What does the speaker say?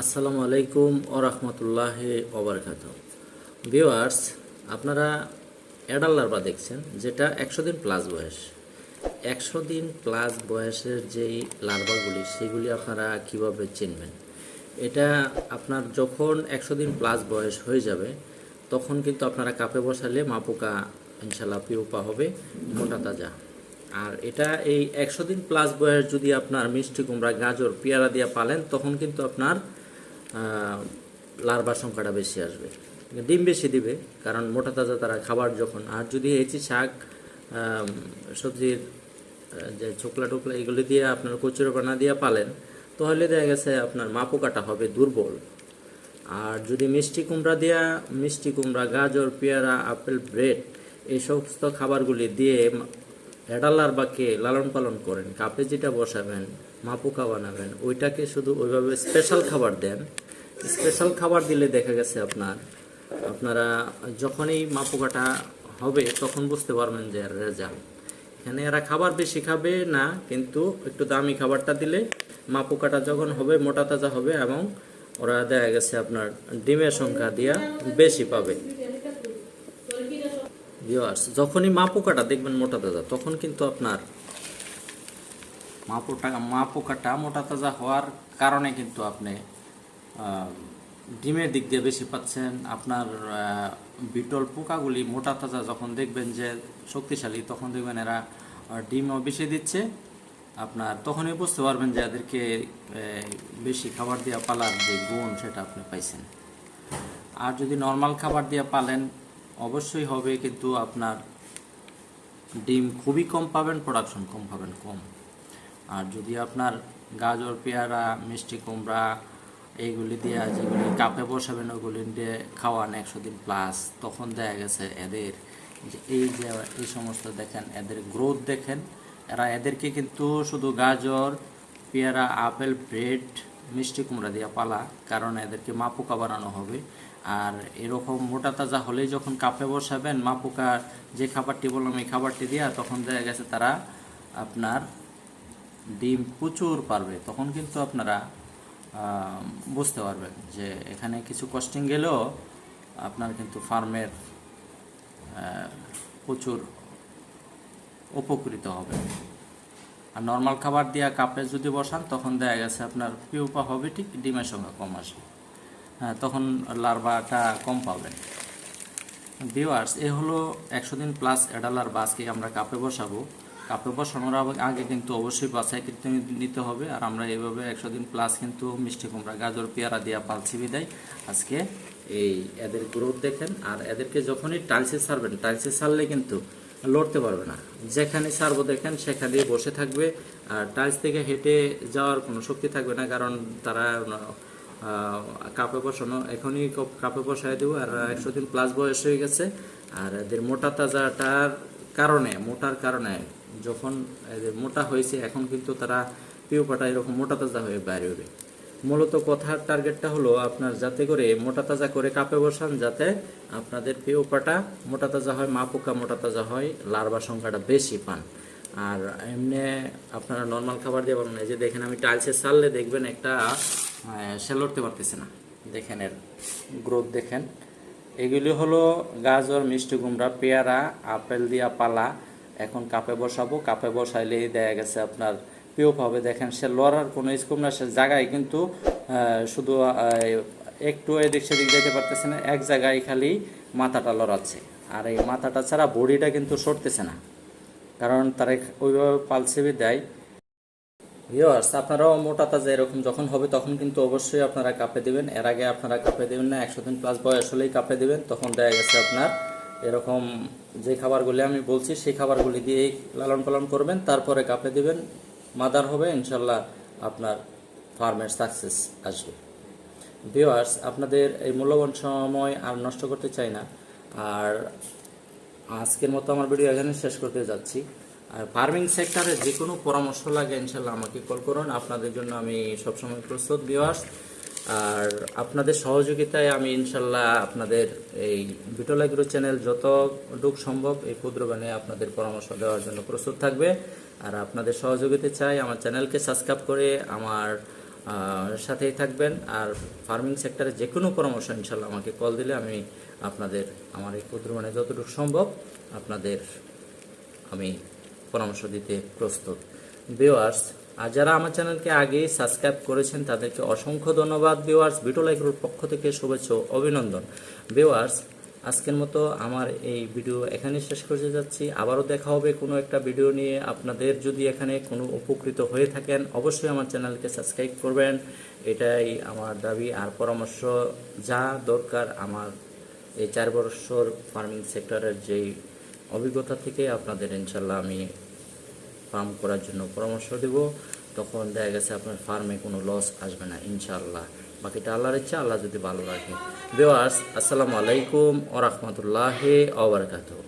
আসসালামু আলাইকুম ও রহমতুল্লাহ ওবরকাত ভিওয়ার্স আপনারা অ্যাডাল লার্ভা দেখছেন, যেটা একশো দিন প্লাস বয়স। একশো দিন প্লাস বয়সের যেই লার্ভাগুলি, সেগুলি আপনারা কীভাবে চিনবেন? এটা আপনার যখন একশো দিন প্লাস বয়স হয়ে যাবে, তখন কিন্তু আপনারা কাপে বসালে মাপুকা ইনশাল্লাহ পিউপা হবে, মোটা তাজা। আর এটা এই একশো দিন প্লাস বয়স যদি আপনার মিষ্টি কুমড়া, গাজর, পেয়ারা দিয়ে পালেন, তখন কিন্তু আপনার লার্ভার সংখ্যাটা বেশি আসবে। ডিম বেশি দিবে, কারণ মোটা তাজা তারা খাবার যখন, আর যদি হেঁচি শাক সবজির যে চোকলা টোকলা এগুলি দিয়ে আপনার কচুরোপানা দিয়ে পালেন, তাহলে দেখা গেছে আপনার মাপোকাটা হবে দুর্বল। আর যদি মিষ্টি কুমড়া দিয়া, মিষ্টি কুমড়া, গাজর, পেয়ারা, আপেল, ব্রেড, এই সমস্ত খাবারগুলি দিয়ে এডালার বাকে লালন পালন করেন, কাপে যেটা বসাবেন মাপুকা বানাবেন, ওইটাকে শুধু ওইভাবে স্পেশাল খাবার দেন। স্পেশাল খাবার দিলে দেখা গেছে আপনার, আপনারা যখনই মাপুকাটা হবে তখন বুঝতে পারবেন যে রেজাল্ট। এখানে এরা খাবার বেশি খাবে না, কিন্তু একটু দামি খাবারটা দিলে মাপুকাটা যখন হবে, মোটা তাজা হবে এবং ওরা দেখা গেছে আপনার ডিমের সংখ্যা দিয়া বেশি পাবে। ভিউয়ার্স যখনই মাপুকাটা দেখবেন মোটা তাজা, তখন কিন্তু আপনার মাপুটা, মাপুকাটা মোটা তাজা হওয়ার কারণে কিন্তু আপনি ডিমের দিক দিয়ে বেশি পাচ্ছেন। আপনার বিটল পোকাগুলি মোটা তাজা যখন দেখবেন যে শক্তিশালী, তখন দেখবেন এরা ডিমও বেশি দিচ্ছে। আপনার তখনই বুঝতে পারবেন যে এদেরকে বেশি খাবার দেওয়া পালার যে গুণ সেটা আপনি পাইছেন। আর যদি নর্মাল খাবার দিয়ে পালেন অবশ্যই হবে, কিন্তু আপনার ডিম খুবই কম পাবেন প্রোডাকশন কম পাবেন, কম। আর যদি আপনার গাজর, পেয়ারা, মিষ্টি কুমড়া এইগুলি দিয়ে যেগুলি কাপে বসাবেন, ওগুলি দিয়ে খাওয়ান একশো দিন প্লাস তখন দেখা গেছে এদের এই যে, এই সমস্ত দেখেন, এদের গ্রোথ দেখেন, এরা এদেরকে কিন্তু শুধু গাজর, পেয়ারা, আপেল ব্রেড মিষ্টি কুমড়া দিয়ে পালা, কারণ এদেরকে মাপুকা বানানো হবে। আর এরকম মোটা তাজা হলেই যখন কাপে বসাবেন মা মাপুকা যে খাবারটি বললাম এই খাবারটি দেওয়া তখন দেখা গেছে তারা আপনার ডিম প্রচুর পারবে। তখন কিন্তু আপনারা বুঝতে পারবেন যে এখানে কিছু কস্টিং গেলেও আপনার কিন্তু ফার্মের প্রচুর উপকৃত হবে। আর নর্মাল খাবার দিয়া কাপে যদি বসান, তখন দেখা গেছে আপনার পিউপা হবে ঠিক ডিমের সংখ্যা কম আসবে। তখন লার্ভাটা কম পাবেন ভিউয়ার্স এ হলো একশো দিন প্লাস অ্যাডালার বাসকে আমরা কাপে বসাবো। কাপে বসানোর আগে- কিন্তু অবশ্যই বাছাই কিন্তু নিতে হবে। আর আমরা এইভাবে একশো দিন প্লাস কিন্তু মিষ্টি কুমড়া, গাজর, পেয়ারা দিয়া পালছি বিদায়। আজকে এই এদের গ্রোথ দেখেন। আর এদেরকে যখনই টাইলসে সারবেন টাইলসে সারলে কিন্তু লড়তে পারবে না। যেখানে ছাড়বো দেখেন, সেখানে বসে থাকবে। আর টাইলস থেকে হেঁটে যাওয়ার কোনো শক্তি থাকবে না। কারণ তারা কাপে বসানো এখনই কপ- বসায় দেবো। আর একশো দিন প্লাস বয়স হয়ে গেছে। আর এদের মোটা তাজাটার কারণে, মোটার কারণে যখন এদের মোটা হয়েছে, এখন কিন্তু তারা পিউপাটা এরকম মোটা তাজা হয়ে বাইরে হবে মূলত কথার টার্গেটটা হলো আপনার যাতে করে মোটা তাজা করে কাপে বসান, যাতে আপনাদের পিউপাটা মোটা তাজা হয়, মা পোকা মোটা তাজা হয় লার্ভা সংখ্যাটা বেশি পান। আর এমনি আপনারা নর্মাল খাবার দিয়ে পাবেন এই যে দেখেন, আমি টাইলসে সারলে দেখবেন একটা সে লড়তে পারতেছে না। দেখেন এর গ্রোথ দেখেন। এগুলি হলো গাজর, মিষ্টি কুমড়া, পেয়ারা, আপেল দিয়া পালা। এখন কাপে বসাবো। কাপে বসাইলেই দেয়া গেছে আপনার পিওপ হবে। দেখেন সে লড়ার কোনো স্কোপ না সে জায়গায় কিন্তু শুধু একটু এদিক সেদিক যেতে পারতেছে না। এক জায়গায় খালি মাথাটা লড়াচ্ছে। আর এই মাথাটা ছাড়া বডিটা কিন্তু সরতেছে না। কারণ তারা ওইভাবে পালসেবি দেয়। ভিওয়ার্স আপনারাও মোটা তাজা এরকম যখন হবে, তখন কিন্তু অবশ্যই আপনারা কাপে দিবেন। এর আগে আপনারা কাপে দিবেন না, একশো দিন প্লাস বয়স হলেই কাপে দিবেন, তখন দেখা গেছে আপনার এরকম যে খাবারগুলি আমি বলছি, সেই খাবারগুলি দিয়েই লালন পালন করবেন, তারপরে কাপে দিবেন, মাদার হবে, ইনশাল্লাহ আপনার ফার্মের সাকসেস আসবে। ভিওয়ার্স আপনাদের এই মূল্যবান সময় আর নষ্ট করতে চাই না। আর আজকের মতো আমার ভিডিও এখানে শেষ করতে যাচ্ছি। আর ফার্মিং সেক্টরে যে কোনো পরামর্শ লাগে ইনশাল্লাহ আমাকে কল করুন। আপনাদের জন্য আমি সবসময় প্রস্তুত ভিওয়ার্স আর আপনাদের সহযোগিতায় আমি ইনশাল্লাহ আপনাদের এই বিটল এগ্রো চ্যানেল যতটুক সম্ভব এই ক্ষুদ্র বানে আপনাদের পরামর্শ দেওয়ার জন্য প্রস্তুত থাকবে। আর আপনাদের সহযোগিতা চাই, আমার চ্যানেলকে সাবস্ক্রাইব করে আমার সাথেই থাকবেন। আর ফার্মিং সেক্টরে যে কোনো পরামর্শ ইনশাল্লাহ আমাকে কল দিলে আমি আপনাদের, আমার এই ক্ষুদ্র মানে যতটুকু সম্ভব আপনাদের আমি পরামর্শ দিতে প্রস্তুত। ভিউয়ার্স, আর যারা আমার চ্যানেলকে আগে সাবস্ক্রাইব করেছেন, তাদেরকে অসংখ্য ধন্যবাদ। ভিউয়ার্স বিটোলাইকুর পক্ষ থেকে শুভেচ্ছা অভিনন্দন। ভিউয়ার্স, আজকের মতো আমার এই ভিডিও এখানে শেষ করতে যাচ্ছি। আবারও দেখা হবে কোনো একটা ভিডিও নিয়ে। আপনাদের যদি এখানে কোনো উপকৃত হয়ে থাকেন, অবশ্যই আমার চ্যানেলকে সাবস্ক্রাইব করবেন। এটাই আমার দাবি। আর পরামর্শ, যা দরকার আমার এই চার বছর ফার্মিং সেক্টরের যেই অভিজ্ঞতা থেকে আপনাদের, ইনশাল্লাহ আমি ফার্ম করার জন্য পরামর্শ দেব। তখন দেখা গেছে আপনার ফার্মে কোনো লস আসবে না, ইনশাআল্লাহ। বাকিটা আল্লাহর ইচ্ছা, আল্লাহ যদি ভালো রাখে। বেওয়ার্স আসসালামু আলাইকুম ও রহমতুল্লাহ ওবরকাতুহ